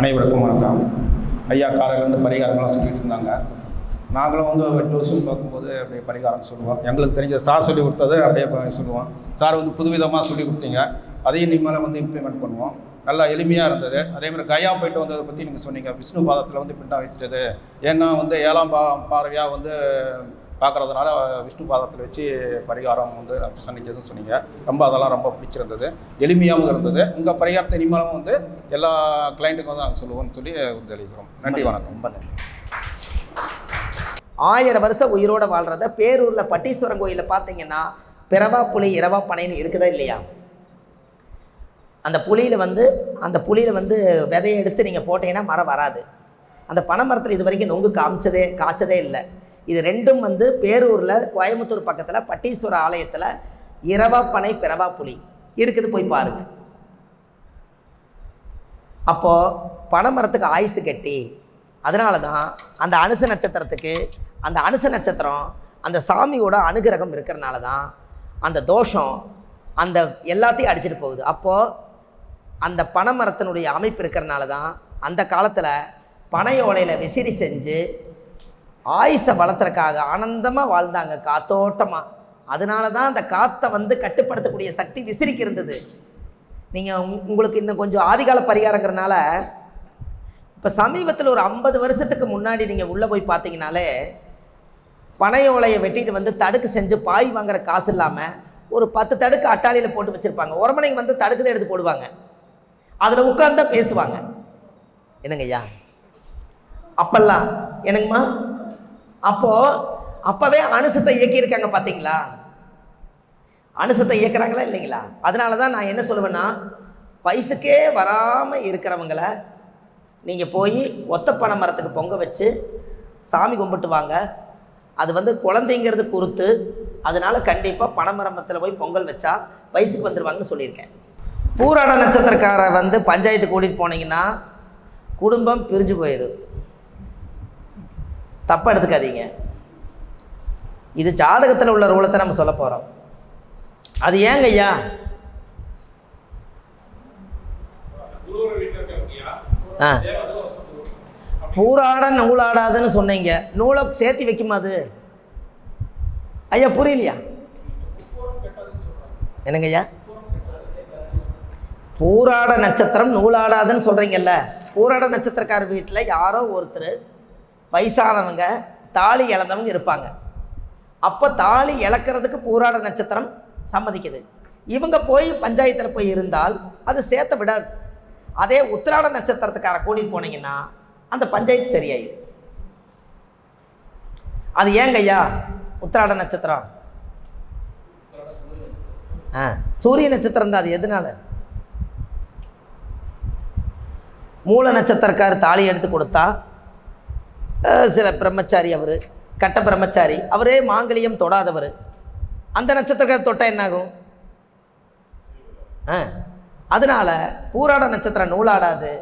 அனைவருக்கும் வணக்கம். ஐயா காலையிலேருந்து பரிகாரங்களாம் சொல்லிட்டு இருந்தாங்க. நாங்களும் வந்து ரெண்டு வருஷம் பார்க்கும்போது அப்படியே பரிகாரம் சொல்லுவோம். எங்களுக்கு தெரிஞ்ச சார் சொல்லி கொடுத்தது அப்படியே சொல்லுவோம். சார் வந்து புதுவிதமாக சொல்லி கொடுத்தீங்க. அதையும் இனிமேல் வந்து இம்ப்ளிமெண்ட் பண்ணுவோம். நல்லா எளிமையாக இருந்தது. அதே மாதிரி கயா போயிட்டு வந்ததை பற்றி நீங்கள் சொன்னீங்க. விஷ்ணு பாதத்தில் வந்து பிண்டா வைத்தது. ஏன்னா வந்து ஏழாம் பா பார்வையாக வந்து பார்க்குறதுனால விஷ்ணு பாதத்தில் வச்சு பரிகாரம் வந்து சந்திச்சதுன்னு சொன்னீங்க. ரொம்ப அதெல்லாம் ரொம்ப பிடிச்சிருந்தது. எளிமையாகவும் இருந்தது. உங்கள் பரிகாரத்தை இனிமேலும் வந்து எல்லா கிளைண்ட்டுக்கும் வந்து நாங்கள் சொல்லுவோம்னு சொல்லி தெளிக்கிறோம் நன்றி வணக்கம். ரொம்ப நன்றி. ஆயிரம் வருஷம் உயிரோட வாழ்றத பேரூர்ல பட்டீஸ்வரன் கோயில்ல பார்த்தீங்கன்னா பிறவா புலி இரவா பனைன்னு இருக்குதா இல்லையா? அந்த புளியில வந்து அந்த புளியில வந்து விதையை எடுத்து நீங்கள் போட்டீங்கன்னா மரம் வராது. அந்த பனை மரத்தில் இது வரைக்கும் நொங்கு காமிச்சதே காய்ச்சதே இல்லை. இது ரெண்டும் வந்து பேரூரில் கோயம்புத்தூர் பக்கத்தில் பட்டீஸ்வர ஆலயத்தில் இரவா பனை பிறவா புலி. இருக்குது போய் பாருங்க. அப்போது பனைமரத்துக்கு ஆயுசு கட்டி அதனால தான் அந்த அனுச நட்சத்திரத்துக்கு அந்த அனுச நட்சத்திரம் அந்த சாமியோட அனுகிரகம் இருக்கிறனால தான் அந்த தோஷம் அந்த எல்லாத்தையும் அடிச்சிட்டு போகுது. அப்போது அந்த பனைமரத்தினுடைய அமைப்பு இருக்கிறனால தான் அந்த காலத்தில் பனை ஓலையில் விசிறி செஞ்சு ஆயுசை வளர்த்துறக்காக ஆனந்தமாக வாழ்ந்தாங்க காத்தோட்டமாக அதனால தான் அந்த காற்றை வந்து கட்டுப்படுத்தக்கூடிய சக்தி விசிறிக்கு இருந்தது. நீங்கள் உங்களுக்கு இன்னும் கொஞ்சம் ஆதிகால பரிகாரங்கிறனால இப்போ சமீபத்தில் ஒரு ஐம்பது வருஷத்துக்கு முன்னாடி நீங்கள் உள்ளே போய் பார்த்தீங்கனாலே பனை ஓலையை வெட்டிட்டு வந்து தடுக்கு செஞ்சு பாய் வாங்குற காசு இல்லாமல் ஒரு பத்து தடுக்கு அட்டாளியில் போட்டு வச்சுருப்பாங்க. உரமனைக்கு வந்து தடுக்கு தான் எடுத்து போடுவாங்க. அதில் உட்கார்ந்தா பேசுவாங்க. என்னங்கய்யா? அப்பெல்லாம் என்னங்கம்மா? அப்போது அப்போவே அனுசத்தை இயக்கியிருக்காங்க பார்த்தீங்களா? அனுசத்தை இயக்குறாங்களா இல்லைங்களா? அதனால தான் நான் என்ன சொல்லுவேன்னா வயசுக்கே வராமல் இருக்கிறவங்கள நீங்கள் போய் ஒத்த பனை மரத்துக்கு பொங்க வச்சு சாமி கும்பிட்டு வாங்க. அது வந்து குழந்தைங்கிறது குறுத்து அதனால கண்டிப்பாக பனைமரமத்தில் போய் பொங்கல் வச்சா வயசுக்கு வந்துடுவாங்கன்னு சொல்லியிருக்கேன். பூராட நட்சத்திரக்காரை வந்து பஞ்சாயத்து கூட்டிகிட்டு போனீங்கன்னா குடும்பம் பிரிஞ்சு போயிடும் தப்பாக எடுத்துக்காதீங்க. இது ஜாதகத்தில் உள்ள ரூலத்தை நம்ம சொல்ல போகிறோம் அது ஏங்க ஐயா? ஆ. பூராட நூலாடாதுன்னு சொன்னீங்க. நூலை சேர்த்து வைக்குமா அது? ஐயா புரியலையா? என்னங்க ஐயா? பூராட நட்சத்திரம் நூலாடாதுன்னு சொல்கிறீங்கல்ல பூராட நட்சத்திரக்கார வீட்டில் யாரோ ஒருத்தர் வயசானவங்க தாலி இழந்தவங்க இருப்பாங்க. அப்போ தாலி இழக்கிறதுக்கு பூராட நட்சத்திரம் சம்மதிக்குது. இவங்க போய் பஞ்சாயத்தில் போய் இருந்தால் அது சேர்த்த விடாது. அதே உத்திராட நட்சத்திரத்துக்கார கூட்டிகிட்டு போனீங்கன்னா அந்த பஞ்சாயத்து சரியாயிடும் அது ஏங்க ஐயா உத்திராட நட்சத்திரம்? ஆ சூரிய நட்சத்திரம் தான். அது எதனால? மூல நட்சத்திரக்கார் தாலி எடுத்து கொடுத்தா சில பிரம்மச்சாரி அவர் கட்ட பிரம்மச்சாரி. அவரே மாங்கலியம் தொடாதவர். அந்த நட்சத்திரக்கார் தொட்டால் என்னாகும்? ஆ அதனால் பூராட நட்சத்திரம் நூலாடாது.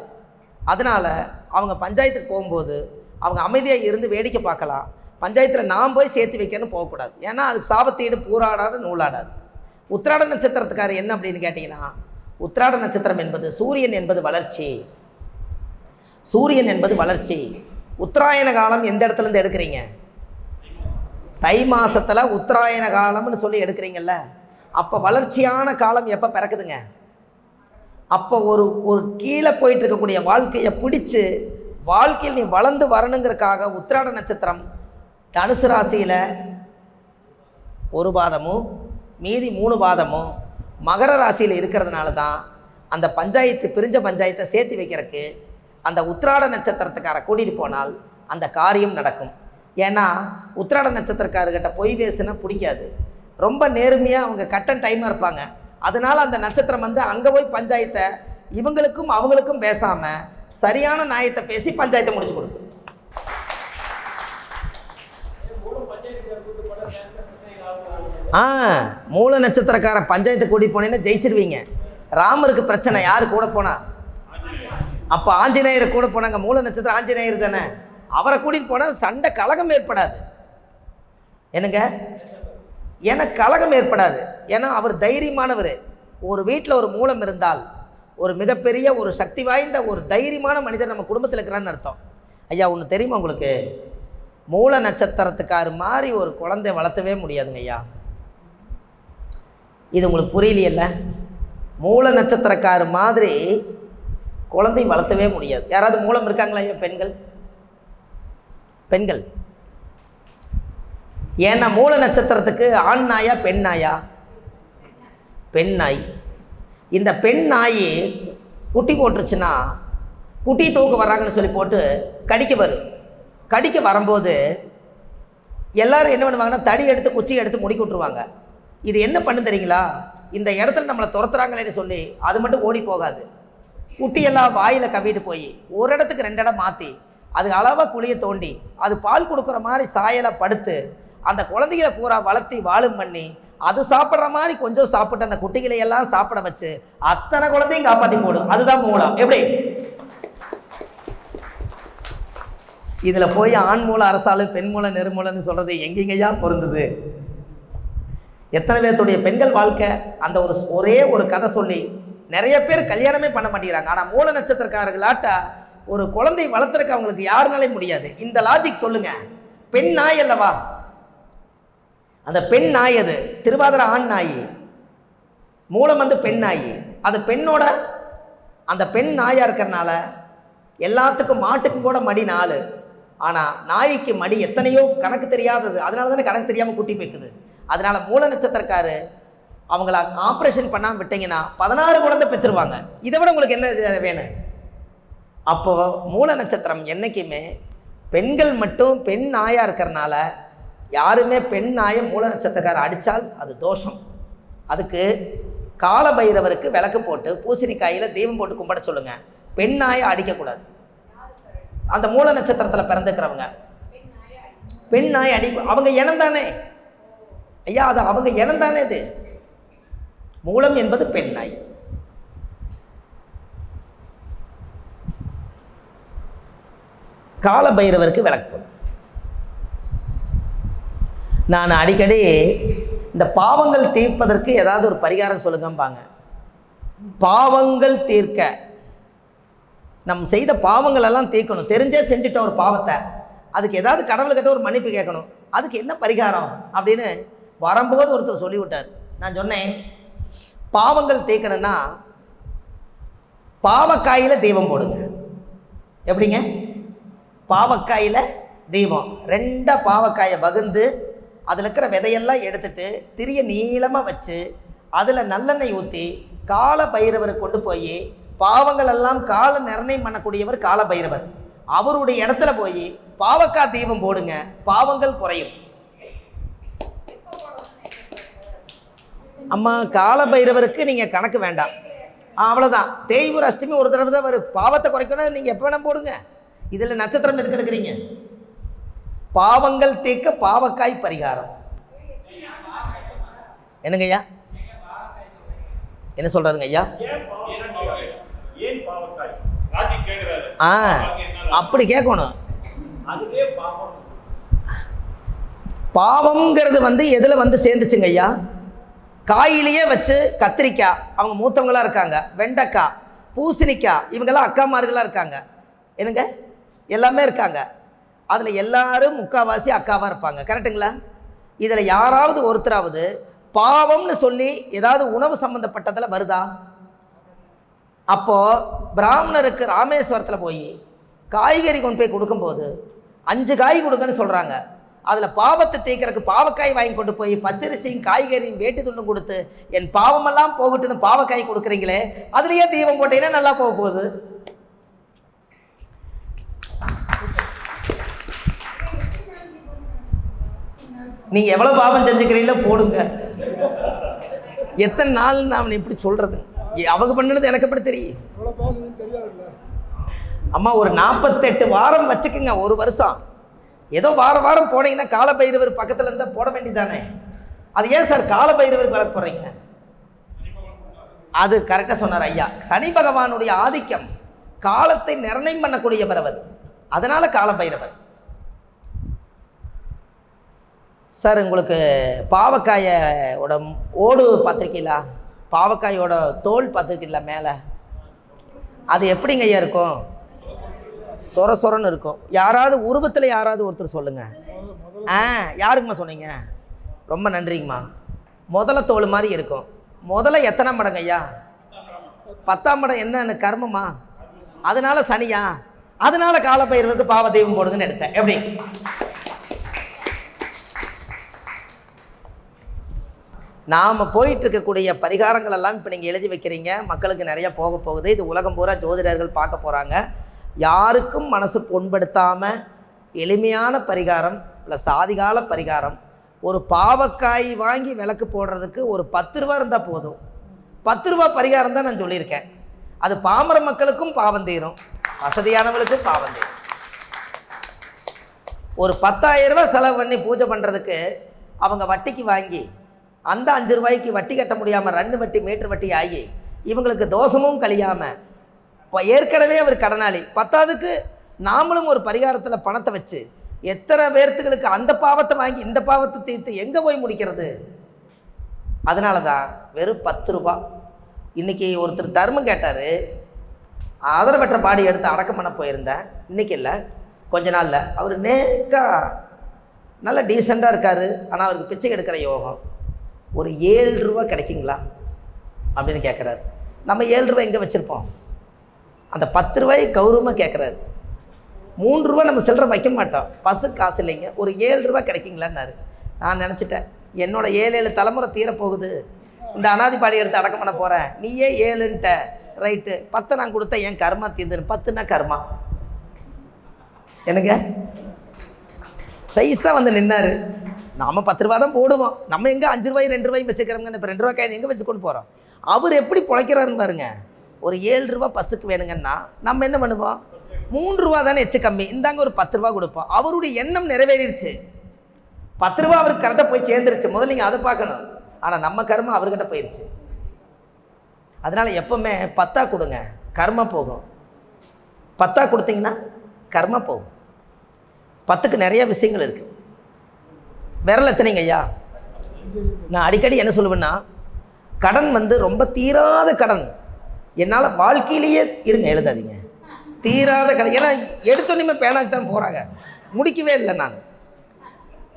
அதனால் அவங்க பஞ்சாயத்துக்கு போகும்போது அவங்க அமைதியாக இருந்து வேடிக்கை பார்க்கலாம். பஞ்சாயத்தில் நான் போய் சேர்த்து வைக்கணும்னு போகக்கூடாது. ஏன்னா அதுக்கு சாபத்தீடு பூராடாது நூலாடாது. உத்திராட நட்சத்திரத்துக்காரர் என்ன அப்படின்னு கேட்டிங்கன்னா உத்திராட நட்சத்திரம் என்பது சூரியன் என்பது வளர்ச்சி. சூரியன் என்பது வளர்ச்சி. உத்தராயண காலம் எந்த இடத்துலேருந்து எடுக்கிறீங்க? தை மாதத்தில் உத்தராயண காலம்னு சொல்லி எடுக்கிறீங்கல்ல. அப்போ வளர்ச்சியான காலம் எப்போ பிறக்குதுங்க? அப்போ ஒரு ஒரு கீழே போயிட்டு இருக்கக்கூடிய வாழ்க்கையை பிடிச்சி வாழ்க்கையில் நீ வளர்ந்து வரணுங்கிறதுக்காக உத்திராட நட்சத்திரம் தனுசு ராசியில் ஒரு பாதமும் மீதி மூணு பாதமும் மகர ராசியில் இருக்கிறதுனால தான் அந்த பஞ்சாயத்து பிரிஞ்ச பஞ்சாயத்தை சேர்த்து வைக்கிறதுக்கு அந்த உத்திராட நட்சத்திரத்துக்கார கூட்டிகிட்டு போனால் அந்த காரியம் நடக்கும். ஏன்னா உத்திராட நட்சத்திரக்காரர்கிட்ட பொய் பேசுனா பிடிக்காது. ரொம்ப நேர்மையாக அவங்க கட்டன் டைமாக இருப்பாங்க. அதனால் அந்த நட்சத்திரம் வந்து அங்கே போய் பஞ்சாயத்தை இவங்களுக்கும் அவங்களுக்கும் பேசாமல் சரியான நியாயத்தை பேசி பஞ்சாயத்தை முடிச்சு கொடுக்கும். ஆ மூல நட்சத்திரக்காரன் பஞ்சாயத்தை கூட்டி போனீங்கன்னா ஜெயிச்சிருவீங்க. ராமருக்கு பிரச்சனை யார் கூட போனால் அப்போ ஆஞ்சநேயர் கூட போனாங்க. மூல நட்சத்திரம் ஆஞ்சநேயர் தானே? அவரை கூட்டிகிட்டு போனால் சண்டை கலகம் ஏற்படாது. என்னங்க? ஏன்னா கலகம் ஏற்படாது. ஏன்னா அவர் தைரியமானவர். ஒரு வீட்டில் ஒரு மூலம் இருந்தால் ஒரு மிகப்பெரிய ஒரு சக்தி வாய்ந்த ஒரு தைரியமான மனிதர் நம்ம குடும்பத்தில் இருக்கிறான்னு அர்த்தம். ஐயா ஒன்று தெரியுமா உங்களுக்கு? மூல நட்சத்திரத்துக்காரு மாதிரி ஒரு குழந்தை வளர்த்தவே முடியாதுங்க ஐயா. இது உங்களுக்கு புரியலையல்ல? மூல நட்சத்திரக்காரு மாதிரி குழந்தை வளர்த்தவே முடியாது. யாராவது மூலம் இருக்காங்களா ஐயா பெண்கள்? பெண்கள். ஏன்னா மூல நட்சத்திரத்துக்கு ஆண் நாயா பெண் நாயா? பெண் நாய். இந்த பெண் நாய் குட்டி போட்டுருச்சுன்னா குட்டி தூக்க வர்றாங்கன்னு சொல்லி போட்டு கடிக்க வரும் கடிக்க வரும்போது எல்லாரும் என்ன பண்ணுவாங்கன்னா தடி எடுத்து குச்சி எடுத்து முடி விட்டுருவாங்க இது என்ன பண்ணு தெரியுங்களா? இந்த இடத்துல நம்மளை துரத்துறாங்களேன்னு சொல்லி அது மட்டும் ஓடி போகாது. குட்டியெல்லாம் வாயில் கவிட்டு போய் ஒரு இடத்துக்கு ரெண்டு இடம் மாற்றி அது அளவாக குழியை தோண்டி அது பால் கொடுக்குற மாதிரி சாயலை படுத்து அந்த குழந்தைகளை பூரா வளர்த்தி வாழும் பண்ணி அது சாப்பிட்ற மாதிரி கொஞ்சம் சாப்பிட்டு அந்த குட்டிகளை எல்லாம் சாப்பிட வச்சு அத்தனை குழந்தையும் காப்பாற்றி போடும் அதுதான் மூலம் எப்படி? இதில் போய் ஆண் மூல அரசாலு பெண் மூல நெருமூலன்னு சொல்கிறது எங்கெங்கேயா பொருந்தது. எத்தனை பேர்த்துடைய பெண்கள் வாழ்க்கை அந்த ஒரு ஒரே ஒரு கதை சொல்லி நிறைய பேர் கல்யாணமே பண்ண மாட்டேங்கிறாங்க. ஆனால் மூல நட்சத்திரக்காரர்களாட்டா ஒரு குழந்தை வளர்த்துறக்கு அவங்களுக்கு யாருனாலே முடியாது. இந்த லாஜிக் சொல்லுங்க. பெண் நாய் அல்லவா? அந்த பெண் நாய் அது. திருவாதிர ஆண் நாய். மூலம் வந்து பெண் நாய். அது பெண்ணோட அந்த பெண் நாயாக இருக்கிறனால எல்லாத்துக்கும் மாட்டுக்கும் கூட மடி நாலு. ஆனால் நாய்க்கு மடி எத்தனையோ கணக்கு தெரியாதது. அதனால தானே கணக்கு தெரியாமல் கூட்டி போய்க்குது. அதனால மூல நட்சத்திரக்காரு அவங்கள ஆப்ரேஷன் பண்ணாமல் விட்டீங்கன்னா பதினாறு குழந்தை பெற்றுருவாங்க. இதை விட உங்களுக்கு என்ன இது வேணும்? அப்போ மூல நட்சத்திரம் என்றைக்குமே பெண்கள் மட்டும் பெண் நாயாக இருக்கிறனால யாருமே பெண் நாயை மூல நட்சத்திரக்காரர் அடித்தால் அது தோஷம். அதுக்கு கால பைரவருக்கு விளக்கு போட்டு பூசணிக்காயில் தீபம் போட்டு கும்பிட சொல்லுங்க. பெண் நாயை அடிக்கக்கூடாது. அந்த மூல நட்சத்திரத்தில் பிறந்துக்கிறவங்க பெண் நாய் அடி அவங்க இனம் தானே ஐயா அது அவங்க இனம் தானே இது? மூலம் என்பது பெண் நாய் கால பைரவருக்கு விளக்கு நான் அடிக்கடி இந்த பாவங்கள் தீர்ப்பதற்கு ஏதாவது ஒரு பரிகாரம் சொல்லுங்கம்பாங்க. பாவங்கள் தீர்க்க. நம் செய்த பாவங்கள் எல்லாம் தீர்க்கணும். தெரிஞ்சே செஞ்சுட்ட ஒரு பாவத்தை அதுக்கு ஏதாவது கடவுள்கிட்ட ஒரு மன்னிப்பு கேட்கணும். அதுக்கு என்ன பரிகாரம்? அப்படின்னு வரும்போது ஒருத்தர் சொல்லிவிட்டார். நான் சொன்னேன் பாவங்கள் தேய்க்கணும்னா பாவக்காயில் தெய்வம் போடுங்க. எப்படிங்க? பாவக்காயில் தெய்வம். ரெண்டாக பாவக்காயை பகுந்து அதில் இருக்கிற விதையெல்லாம் எடுத்துட்டு திரிய நீளமாக வச்சு அதில் நல்லெண்ணெய் ஊற்றி கால பைரவரை கொண்டு போய் பாவங்கள் எல்லாம் கால நிர்ணயம் பண்ணக்கூடியவர் கால பைரவர். அவருடைய இடத்துல போய் பாவக்காய் தெய்வம் போடுங்க. பாவங்கள் குறையும். அம்மா கால பைரவருக்கு நீங்கள் கணக்கு வேண்டாம். அவ்வளோதான் தேய்வூர் அஷ்டமி ஒரு தடவை தான் வரும். பாவத்தை குறைக்கணும் நீங்கள் எப்போ வேணால் போடுங்க. இதில் நட்சத்திரம் எதுக்கு எடுக்கிறீங்க? பாவங்கள் தீர்க்க பாவக்காய் பரிகாரம். என்னங்க ஐயா? என்ன சொல்கிறாருங்க ஐயா? ஆ அப்படி கேட்கணும். பாவம்ங்கிறது வந்து எதில் வந்து சேர்ந்துச்சுங்க ஐயா? காயிலேயே வச்சு கத்திரிக்காய் அவங்க மூத்தவங்களாக இருக்காங்க. வெண்டைக்காய் பூசணிக்காய் இவங்கெல்லாம் அக்காமார்களாக இருக்காங்க. என்னங்க? எல்லாமே இருக்காங்க. அதில் எல்லாரும் முக்காவாசி அக்காவாக இருப்பாங்க. கரெக்டுங்களா இதில் யாராவது ஒருத்தராவது பாவம்னு சொல்லி ஏதாவது உணவு சம்மந்தப்பட்டதில் வருதா? அப்போது பிராமணருக்கு ராமேஸ்வரத்தில் போய் காய்கறி கொண்டு போய் கொடுக்கும்போது அஞ்சு காய் கொடுங்கன்னு சொல்கிறாங்க அதில் பாவத்தை தீர்க்கறதுக்கு பாவக்காய் வாங்கி கொண்டு போய் பச்சரிசியும் காய்கறியும் வேட்டி துண்டும் கொடுத்து என் பாவமெல்லாம் போகட்டுன்னு பாவக்காய் கொடுக்குறீங்களே அதுலேயே தீபம் போட்டீங்கன்னா நல்லா போக போகுது. நீங்கள் எவ்வளோ பாவம் செஞ்சுக்கிறீங்களோ போடுங்க. எத்தனை நாள் நான் எப்படி சொல்கிறது அவங்க பண்ணுறது எனக்கு எப்படி தெரியும்? அம்மா ஒரு நாற்பத்தெட்டு வாரம் வச்சுக்குங்க ஒரு வருஷம். ஏதோ வாரம் வாரம் போனீங்கன்னா காலபைரவர் பக்கத்தில் இருந்தால் போட வேண்டியதானே? அது ஏன் சார் காலபைரவர் விளக்கு போடுறீங்க? அது கரெக்டாக சொன்னார் ஐயா. சனி பகவானுடைய ஆதிக்கம் காலத்தை நிர்ணயம் பண்ணக்கூடியவர் அவர். அதனால காலபைரவர். சார் உங்களுக்கு பாவக்காயோட ஓடு பார்த்துருக்கீங்களா? பாவக்காயோட தோல் பார்த்துருக்கீங்களா மேலே? அது எப்படிங்க ஐயா இருக்கும்? சொர சொரன்னு இருக்கும். யாராவது உருவத்தில் யாராவது ஒருத்தர் சொல்லுங்க. ஆ யாருக்குமா சொன்னீங்க? ரொம்ப நன்றிங்கம்மா. முதல தோல் மாதிரி இருக்கும். முதல்ல எத்தனை மடங்கு ஐயா? பத்தாம் மடம். என்ன கர்மமா அதனால சனியா? அதனால காலப்பயிர்களுக்கு பாவ தெய்வம் போடுதுன்னு எடுத்தேன். எப்படி? நாம் போயிட்டு இருக்கக்கூடிய பரிகாரங்கள் எல்லாம் இப்போ நீங்கள் எழுதி வைக்கிறீங்க. மக்களுக்கு நிறைய போக போகுது. இது உலகம் பூரா ஜோதிடர்கள் பார்க்க போகிறாங்க யாருக்கும் மனசு புண்படுத்தாமல் எளிமையான பரிகாரம் ப்ளஸ் ஆதிகால பரிகாரம் ஒரு பாவக்காய் வாங்கி விளக்கு போடுறதுக்கு ஒரு பத்து ரூபா இருந்தால் போதும். பத்து ரூபா பரிகாரம் தான் நான் சொல்லியிருக்கேன். அது பாமர மக்களுக்கும் பாவம் தீரும் வசதியானவங்களுக்கும் பாவம் தீரும். ஒரு பத்தாயிரம் ரூபா செலவு பண்ணி பூஜை பண்ணுறதுக்கு அவங்க வட்டிக்கு வாங்கி அந்த அஞ்சு ரூபாய்க்கு வட்டி கட்ட முடியாமல் ரெண்டு வட்டி மீட்டர் வட்டி ஆகி இவங்களுக்கு தோஷமும் கழியாமல் இப்போ ஏற்கனவே அவர் கடனாளி. பத்தாவதுக்கு நாமளும் ஒரு பரிகாரத்தில் பணத்தை வச்சு எத்தனை பேர்த்துகளுக்கு அந்த பாவத்தை வாங்கி இந்த பாவத்தை தீர்த்து எங்கே போய் முடிக்கிறது? அதனால தான் வெறும் பத்து ரூபா. இன்றைக்கி ஒருத்தர் தர்மம் கேட்டார். ஆதரவற்ற பாடி எடுத்து அடக்கம் பண்ண போயிருந்தேன். இன்றைக்கி இல்லை. கொஞ்ச நாளில் அவர் நேக்கா நல்ல டீசெண்டாக இருக்கார். ஆனால் அவருக்கு பிச்சை எடுக்கிற யோகம் ஒரு ஏழு ரூபா கிடைக்குங்களா? அப்படின்னு கேட்குறாரு நம்ம ஏழு ரூபா எங்கே வச்சுருப்போம்? அந்த பத்து ரூபாய் கௌரவமாக கேட்குறாரு மூன்று ரூபா நம்ம சில்லற வைக்க மாட்டோம். பசு காசு இல்லைங்க. ஒரு ஏழு ரூபா கிடைக்குங்களான்னாரு. நான் நினச்சிட்டேன் என்னோட ஏழு ஏழு தலைமுறை தீரப்போகுது. இந்த அனாதிப்பாடி எடுத்து அடக்கம் பண்ண போகிறேன் நீயே ஏழுன்ட்ட. ரைட்டு. பத்தை நான் கொடுத்தா என் கர்மா தீர்ந்துரு. பத்துனா கர்மா. என்னங்க? சைஸாக வந்து நின்னாரு. நாம் பத்து ரூபா தான் போடுவோம். நம்ம எங்கே அஞ்சு ரூபாய் ரெண்டு ரூபாய் வச்சுக்கிறோங்க இப்போ ரெண்டு ரூபா காயின் எங்கே வச்சு கொண்டு போகிறோம் அவர் எப்படி பிழைக்கிறாருன்னு பாருங்க. ஒரு ஏழு ரூபா பஸ்ஸுக்கு வேணுங்கன்னா நம்ம என்ன பண்ணுவோம்? மூன்று ரூபா தானே எச்சு கம்மி. இந்தாங்க ஒரு பத்து ரூபா கொடுப்போம். அவருடைய எண்ணம் நிறைவேறிடுச்சு. பத்து ரூபா அவருக்கு கரெக்டாக போய் சேர்ந்துருச்சு. முதல்ல நீங்கள் அதை பார்க்கணும். ஆனால் நம்ம கர்மம் அவர்கிட்ட போயிடுச்சு அதனால் எப்போவுமே பத்தா கொடுங்க கர்மா போகும். பத்தா கொடுத்தீங்கன்னா கர்மா போகும். பத்துக்கு நிறைய விஷயங்கள் இருக்குது விரல் எத்தனைங்க ஐயா. நான் அடிக்கடி என்ன சொல்லுவேன்னா கடன் வந்து ரொம்ப தீராத கடன். என்னால் வாழ்க்கையிலேயே இருங்க எழுதாதீங்க. தீராத கடன் ஏன்னா எடுத்தோன்னே பேனாக்கு தான் போகிறாங்க முடிக்கவே இல்லை நான்.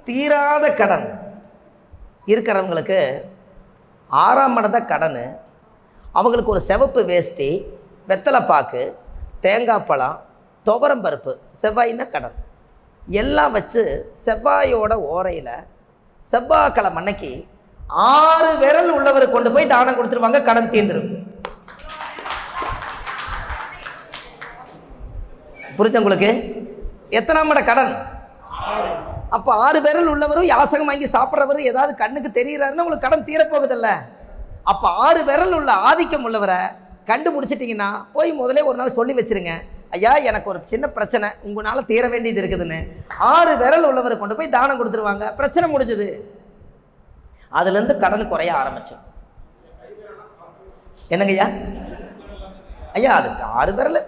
தீராத கடன். இருக்கிறவங்களுக்கு ஆறாம் மடத கடன். அவங்களுக்கு ஒரு சிவப்பு வேஷ்டி வெத்தலை பாக்கு தேங்காய் பழம் துவரம் பருப்பு செவ்வாயின்னா கடன். எல்லாம் வச்சு செவ்வாயோட ஓரையில் செவ்வாய்க்கிழமை அன்னைக்கு ஆறு விரல் உள்ளவர் கொண்டு போய் தானம் கொடுத்துருவாங்க கடன் தீர்ந்துருக்கும் புரிஞ்ச உங்களுக்கு? எத்தனாம் மட கடன்? அப்போ ஆறு விரல் உள்ளவரும் யாசகம் வாங்கி சாப்பிட்றவரும் ஏதாவது கண்ணுக்கு தெரிகிறாருன்னா உங்களுக்கு கடன் தீரப்போகுதில்ல. அப்போ ஆறு விரல் உள்ள ஆதிக்கம் உள்ளவரை கண்டுபிடிச்சிட்டிங்கன்னா போய் முதல்ல ஒரு நாள் சொல்லி வச்சிருங்க. ஐயா எனக்கு ஒரு சின்ன பிரச்சனை. உங்களால் தீர வேண்டியது இருக்குதுன்னு. ஆறு விரல் உள்ளவரை கொண்டு போய் தானம் கொடுத்துருவாங்க. பிரச்சனை முடிஞ்சுது. அதுலேருந்து கடன் குறைய ஆரம்பிச்சோம் என்னங்கய்யா? ஐயா அதுக்கு ஆறு விரல்.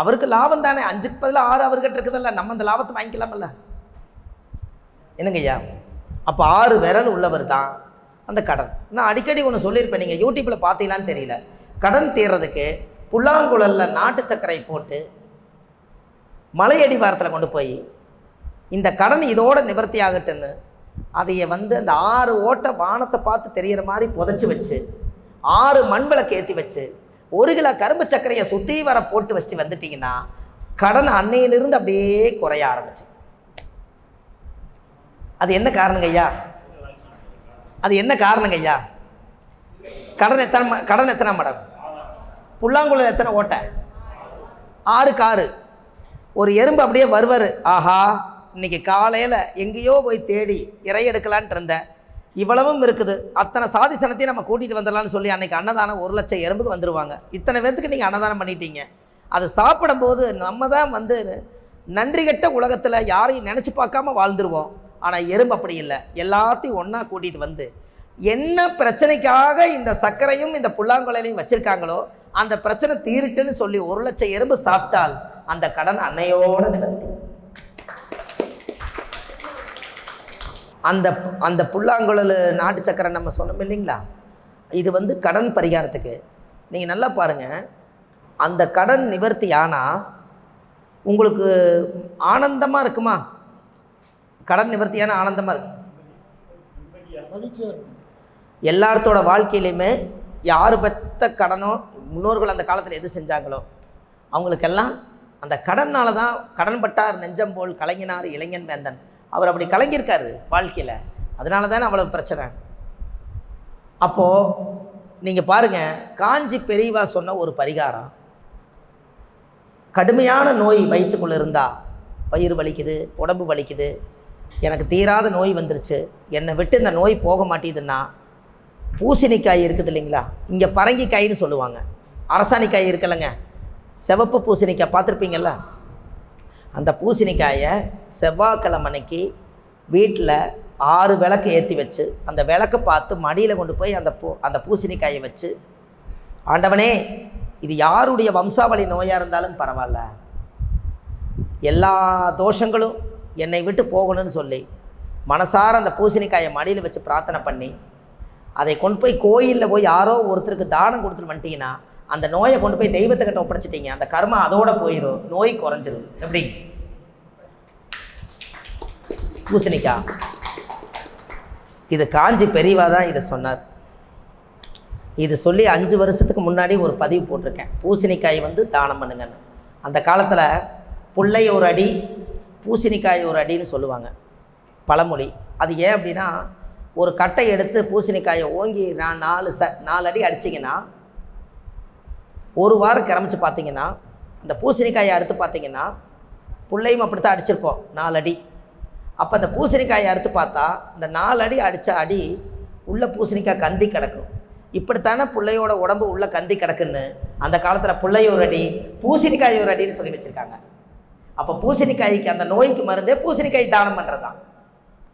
அவருக்கு லாபம் தானே? அஞ்சுக்கு பதில் ஆறு அவர்கிட்ட இருக்குதல்ல. நம்ம அந்த லாபத்தை வாங்கிக்கலாமல்ல? என்னங்க ஐயா அப்போ ஆறு விரல் உள்ளவர் தான் அந்த கடன். நான் அடிக்கடி ஒன்று சொல்லியிருப்பேன். நீங்கள் யூடியூப்பில் பார்த்தீங்களான்னு தெரியல. கடன் தீர்றதுக்கு புல்லாங்குழலில் நாட்டு சர்க்கரை போட்டு மலையடி வாரத்தில் கொண்டு போய் இந்த கடன் இதோட நிவர்த்தி ஆகட்டுன்னு அதைய வந்து அந்த ஆறு ஓட்டை வானத்தை பார்த்து தெரிகிற மாதிரி புதைச்சி வச்சு ஆறு மண் விளக்கு ஏற்றி வச்சு ஒரு கிலோ கரும்பு சர்க்கரையை சுற்றி வர போட்டு வச்சுட்டு வந்துட்டிங்கன்னா கடன் அன்னையிலிருந்து அப்படியே குறைய ஆரம்பிச்சு. அது என்ன காரணங்க ஐயா? அது என்ன காரணங்க ஐயா? கடன் எத்தனை கடன் எத்தனை மடம் புல்லாங்குழல் எத்தனை ஓட்டை? ஆறு காரு. ஒரு எறும்பு அப்படியே வருவார். ஆஹா இன்னைக்கு காலையில் எங்கேயோ போய் தேடி இறை எடுக்கலான்ட்டு இருந்தேன். இவ்வளவும் இருக்குது. அத்தனை சாதி சனத்தையும் நம்ம கூட்டிகிட்டு வந்துடலாம்னு சொல்லி அன்றைக்கி அன்னதானம் ஒரு லட்சம் எறும்புக்கு வந்துடுவாங்க இத்தனை பேர்த்துக்கு நீங்கள் அன்னதானம் பண்ணிட்டீங்க. அது சாப்பிடும்போது நம்ம தான் வந்து நன்றி கெட்ட உலகத்தில் யாரையும் நினச்சி பார்க்காம வாழ்ந்துருவோம். ஆனால் எறும்பு அப்படி இல்லை. எல்லாத்தையும் ஒன்றா கூட்டிகிட்டு வந்து என்ன பிரச்சனைக்காக இந்த சர்க்கரையும் இந்த புல்லாங்குழலையும் வச்சுருக்காங்களோ அந்த பிரச்சனை தீருட்டுன்னு சொல்லி ஒரு லட்சம் எறும்பு சாப்பிட்டால் அந்த கடன் அன்னையோட நிவர்த்தி. அந்த அந்த புல்லாங்குழல் நாட்டு சக்கரை நம்ம சொன்னோம் இல்லைங்களா? இது வந்து கடன் பரிகாரத்துக்கு. நீங்கள் நல்லா பாருங்கள் அந்த கடன் நிவர்த்தி ஆனால் உங்களுக்கு ஆனந்தமாக இருக்குமா? கடன் நிவர்த்தியான ஆனந்தமாக இருக்கும் எல்லார்த்தோட எல்லாத்தோட வாழ்க்கையிலையுமே யார் பெற்ற கடனோ முன்னோர்கள் அந்த காலத்தில் எது செஞ்சாங்களோ அவங்களுக்கெல்லாம் அந்த கடனால தான் கடன்பட்டார் நெஞ்சம் போல் கலைஞனார் இளைஞன் வேந்தன். அவர் அப்படி கலங்கியிருக்காரு வாழ்க்கையில். அதனால தானே அவ்வளவு பிரச்சனை. அப்போது நீங்கள் பாருங்கள் காஞ்சி பெரியவா சொன்ன ஒரு பரிகாரம். கடுமையான நோய் வயிற்றுக்குள்ளே இருந்தால் பயிர் வலிக்குது உடம்பு வலிக்குது. எனக்கு தீராத நோய் வந்துருச்சு. என்னை விட்டு இந்த நோய் போக மாட்டேதுன்னா பூசணிக்காய் இருக்குது இல்லைங்களா? இங்கே பரங்கிக்காயின்னு சொல்லுவாங்க. அரசாணிக்காய் இருக்குல்லங்க சிவப்பு பூசணிக்காய் பார்த்துருப்பீங்கள்ல அந்த பூசணிக்காயை செவ்வாய்க்கிழமை அன்னைக்கு வீட்டில் ஆறு விளக்கு ஏற்றி வச்சு அந்த விளக்கை பார்த்து மடியில் கொண்டு போய் அந்த பூ அந்த பூசணிக்காயை வச்சு ஆண்டவனே இது யாருடைய வம்சாவளி நோயாக இருந்தாலும் பரவாயில்ல. எல்லா தோஷங்களும் என்னை விட்டு போகணும்னு சொல்லி மனசார அந்த பூசணிக்காயை மடியில் வச்சு பிரார்த்தனை பண்ணி அதை கொண்டு போய் கோயிலில் போய் யாரோ ஒருத்தருக்கு தானம் கொடுத்துட்டு வந்துட்டீங்கன்னா அந்த நோயை கொண்டு போய் தெய்வத்துக்கிட்ட ஒப்படைச்சிட்டீங்க. அந்த கர்மம் அதோட போயிடும் நோய் குறைஞ்சிரும். எப்படி? பூசணிக்காய் இது காஞ்சி பெரியவா தான் இதை சொன்னார். இது சொல்லி அஞ்சு வருஷத்துக்கு முன்னாடி ஒரு பதிவு போட்டிருக்கேன். பூசணிக்காய் வந்து தானம் பண்ணுங்கன்னு. அந்த காலத்தில் புள்ளை ஒரு அடி பூசணிக்காய் ஒரு அடின்னு சொல்லுவாங்க. பழமொழி. அது ஏன் அப்படின்னா ஒரு கட்டை எடுத்து பூசணிக்காயை ஓங்கி நான் நாலு ச நாலு அடி அடிச்சிங்கன்னா ஒரு வாரம் கிளம்பிச்சு பார்த்தீங்கன்னா அந்த பூசணிக்காயை அறுத்து பார்த்தீங்கன்னா புள்ளையும் அப்படித்தான் அடிச்சிருப்போம் நாலு அடி. அப்போ அந்த பூசணிக்காயை அறுத்து பார்த்தா இந்த நாலு அடி அடித்த அடி உள்ள பூசணிக்காய் கந்தி கிடக்கும். இப்படித்தானே பிள்ளையோட உடம்பு உள்ளே கந்தி கிடக்குன்னு அந்த காலத்தில் பிள்ளைய ஒரு அடி பூசணிக்காய் ஒரு அடின்னு சொல்லி வச்சுருக்காங்க. அப்போ பூசணிக்காய்க்கு அந்த நோய்க்கு மருந்தே பூசணிக்காய் தானம் பண்ணுறது தான்